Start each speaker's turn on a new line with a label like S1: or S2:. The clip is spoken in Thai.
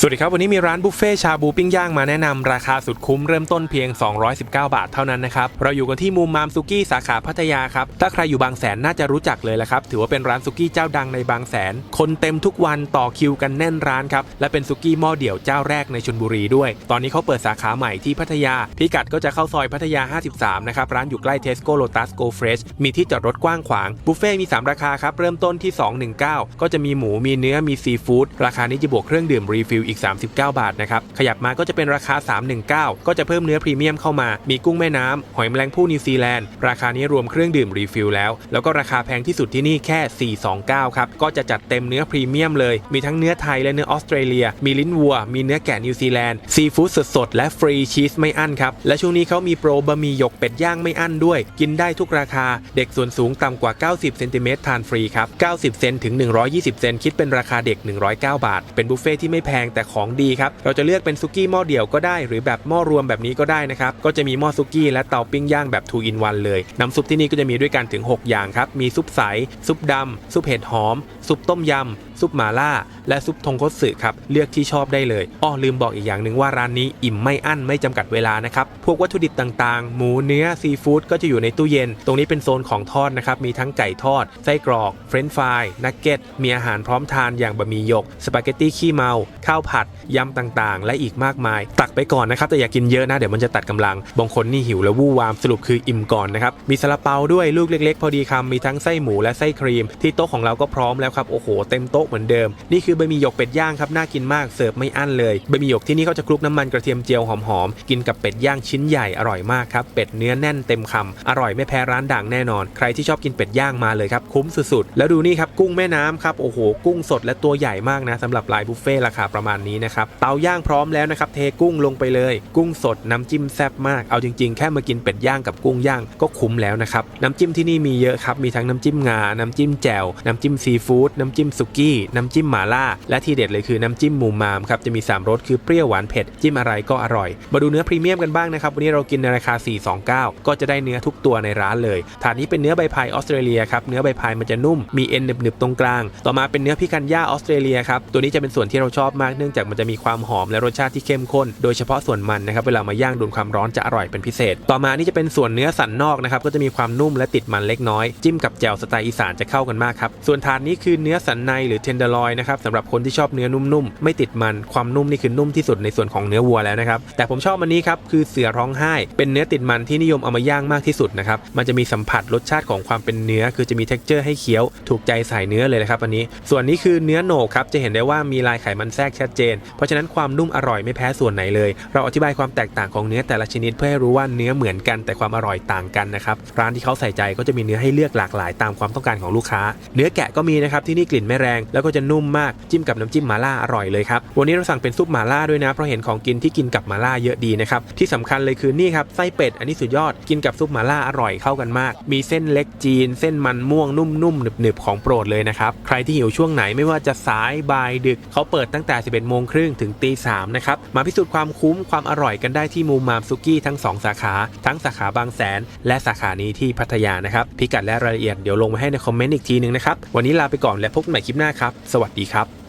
S1: สวัสดีครับ วันนี้มีร้านบุฟเฟ่ชาบูปิ้งย่างมาแนะนำราคาสุดคุ้มเริ่มต้นเพียง 219 บาทเท่านั้นนะครับ เราอยู่กันที่มุมมามซุกี้สาขาพัทยาครับ ถ้าใครอยู่บางแสนน่าจะรู้จักเลยแหละครับ ถือว่าเป็นร้านซุกี้เจ้าดังในบางแสน คนเต็มทุกวันต่อคิวกันแน่นร้านครับ และเป็นซุกี้หม้อเดี่ยวเจ้าแรกในชลบุรีด้วย ตอนนี้เขาเปิดสาขาใหม่ที่พัทยา พิกัดก็จะเข้าซอยพัทยา 53 นะครับ ร้านอยู่ใกล้เทสโก้โลตัสโกเฟรชมีที่จอดรถกว้างขวาง บุฟเฟ่มี 3 ราคาครับ เริ่มต้นที่ 219 ก็จะมีหมู มีเนื้อ มีซีฟู้ด ราคานี้จะบวกเครื่องดื่มรีฟิลอีก 39 บาทนะครับ ขยับมาก็จะเป็นราคา 319 ก็จะเพิ่มเนื้อพรีเมียมเข้ามา มีกุ้งแม่น้ำหอยแมลงภู่นิวซีแลนด์ ราคานี้รวมเครื่องดื่มรีฟิลแล้ว แล้วก็ราคาแพงที่สุดที่นี่แค่ 429 ครับ ก็จะจัดเต็มเนื้อพรีเมียมเลย มีทั้งเนื้อไทยและเนื้อออสเตรเลีย มีลิ้นวัว มีเนื้อแกะนิวซีแลนด์ ซีฟู้ดสดๆและฟรีชีสไม่อั้นครับ และช่วงนี้เขามีโปรบะหมี่หยกเป็ดย่างไม่อั้นด้วย กินได้ทุกราคา เด็กส่วนสูงต่ำกว่า 90 เซนติเมตรทานฟรีครับ 90 เซนถึง 120 เซนคิดเป็นราคาเด็ก 109 บาท เป็นบุฟเฟ่ที่ไม่แพงแต่ของดีครับ เราจะเลือกเป็นซุกี้หม้อเดี่ยวก็ได้ หรือแบบหม้อรวมแบบนี้ก็ได้นะครับ ก็จะมีหม้อซุกี้และเตาปิ้งย่างแบบ 2 in 1 เลย น้ำซุปที่นี่ก็จะมีด้วยกันถึง 6 อย่างครับ มีซุปใส ซุปดำ ซุปเห็ดหอม ซุปต้มยำ ซุปหมาล่า และซุปทงคัตสึครับ เลือกที่ชอบได้เลยอ้อลืมบอกอีกอย่างหนึ่งว่าร้านนี้อิ่มไม่อั้นไม่จำกัดเวลานะครับ พวกวัตถุดิบต่างๆ หมูเนื้อซีฟู้ดก็จะอยู่ในตู้เย็น ตรงนี้เป็นโซนของทอดนะครับ มีทั้งไก่ทอด ไส้กรอก เฟรนช์ฟราย นักเก็ต มีอาหารพร้อมทานอย่างบะหมี่หยก สปาเกตตี้ขี้เมา ข้าวผัด ยำต่างๆ และอีกมากมาย ตักไปก่อนนะครับ แต่อย่ากินเยอะนะ เดี๋ยวมันจะตัดกำลัง บางคนนี่หิวแล้ววู่วาม สรุปคืออิ่มก่อนนะครับ มีซาลาเปาด้วยลูกเล็ก ๆ พอดีคำมีทั้งไส้หมูและไส้ครีม ที่โต๊ะของเราก็พร้อมแล้วครับ โอ้โห เต็มโต๊ะเหมือนเดิม นี่คือบะหมี่หยกเป็ดย่างครับน่ากินมากเสิร์ฟไม่อั้นเลยบะหมี่หยกที่นี่เขาจะคลุกน้ำมันกระเทียมเจียวหอมๆกินกับเป็ดย่างชิ้นใหญ่อร่อยมากครับเป็ดเนื้อแน่นเต็มคำอร่อยไม่แพ้ร้านดังแน่นอน ใครที่ชอบกินเป็ดย่างมาเลยครับคุ้มสุดๆแล้วดูนี่ครับกุ้งแม่น้ำครับโอ้โหกุ้งสดและตัวใหญ่มากนะสำหรับลายบุฟเฟ่ราคาประมาณนี้นะครับเตาย่างพร้อมแล้วนะครับเทกุ้งลงไปเลย กุ้งสดน้ำจิ้มแซ่บมากเอาจริงๆ แค่มากินเป็ดย่างกับกุ้งย่างก็คุ้มแล้วนะครับน้ำจิ้มที่นี่มีเยอะครับมีทั้งน้ำจิ้มงา น้ำจิ้มแจ่วน้ำจิ้มซีฟู้ดน้ำจิ้มสุกี้น้ำจิ้มหม่าล่า และที่เด็ดเลยคือน้ำจิ้มหมูมามครับจะมี 3รสคือเปรี้ยวหวานเผ็ดจิ้มอะไรก็อร่อย มาดูเนื้อพรีเมียมกันบ้างนะครับวันนี้เรากินในราคา 429 ก็จะได้เนื้อทุกตัวในร้านเลยถาดนี้เป็นเนื้อใบพายออสเตรเลียครับเนื้อใบพายมันจะนุ่มมีเอ็นหนึบๆตรงกลาง ต่อมาเป็นเนื้อพิคันย่าออสเตรเลียครับตัวนี้จะเป็นส่วนที่เราชอบมากเนื่องจากมันจะมีความหอมและรสชาติที่เข้มข้น โดยเฉพาะส่วนมันนะครับเวลามาย่างโดนความร้อนจะอร่อยเป็นพิเศษ ต่อมานี่จะเป็นส่วนเนื้อสันนอกนะครับก็จะมีความนุ่มและติดมันเล็กน้อย จิ้มกับแจ่วสไตล์อีสานจะเข้ากันมากครับส่วนถาดนี้คือเนื้อสันในหรือเทนเดอร์ลอยนะครับสำหรับคนที่ชอบเนื้อนุ่มๆ ไม่ติดมันความนุ่มนี่คือนุ่มที่สุดในส่วนของเนื้อวัวแล้วนะครับ แต่ผมชอบอันนี้ครับคือเสือร้องไห้ เป็นเนื้อติดมันที่นิยมเอามาย่างมากที่สุดนะครับมันจะมีสัมผัสรสชาติของความเป็นเนื้อ คือจะมี t e x t อร์ให้เคี้ยวถูกใจสายเนื้อเลยนะครับอันนี้ ส่วนนี้คือเนื้อโหนกครับจะเห็นได้ว่ามีลายไขมันแทรกชัดเจน เพราะฉะนั้นความนุ่มอร่อยไม่แพ้ส่วนไหนเลย เราอธิบายความแตกต่างของเนื้อแต่ละชนิดเพื่อให้รู้ว่าเนื้อเหมือนกันแต่ความอร่อยต่างกันนะครับร้านที่เขาใส่ใจก็จะมีเนื้อให้เลือกหลากหลายตามความต้องการของลูกค้า เนื้อแกะก็มีนะครับที่นี่กลิ่นไม่แรงแล้วก็จะนุ่มมากจิ้มกับน้ำจิ้มหมาล่าอร่อยเลยครับวันนี้เราสั่งเป็นซุปหมาล่าด้วยนะเพราะเห็นของกินที่กินกับหมาล่าเยอะดีนะครับที่สำคัญเลยคือนี่ครับไส้เป็ดอันนี้สุดยอดกินกับซุปหมาล่าอร่อยเข้ากันมาก มีเส้นเล็กจีน เส้นมันม่วงนุ่มๆหนึบๆของโปรดเลยนะครับใครที่หิวช่วงไหนไม่ว่าจะสายบ่ายดึกเขาเปิดตั้งแต่ 11โมงครึ่งถึงตีสามนะครับมาพิสูจน์ความคุ้มความอร่อยกันได้ที่มูมามซุกี้ทั้งสองสาขา ทั้งสาขาบางแสน และสาขานี้ที่พัทยานะครับพิกัดและรายละเอียดเดี๋ยวลงมาให้ในคอมเมนต์อีกทีนึงนะครับวันนี้ลาไปก่อนและพบกันใหม่คลิปหน้าครับ สวัสดีครับ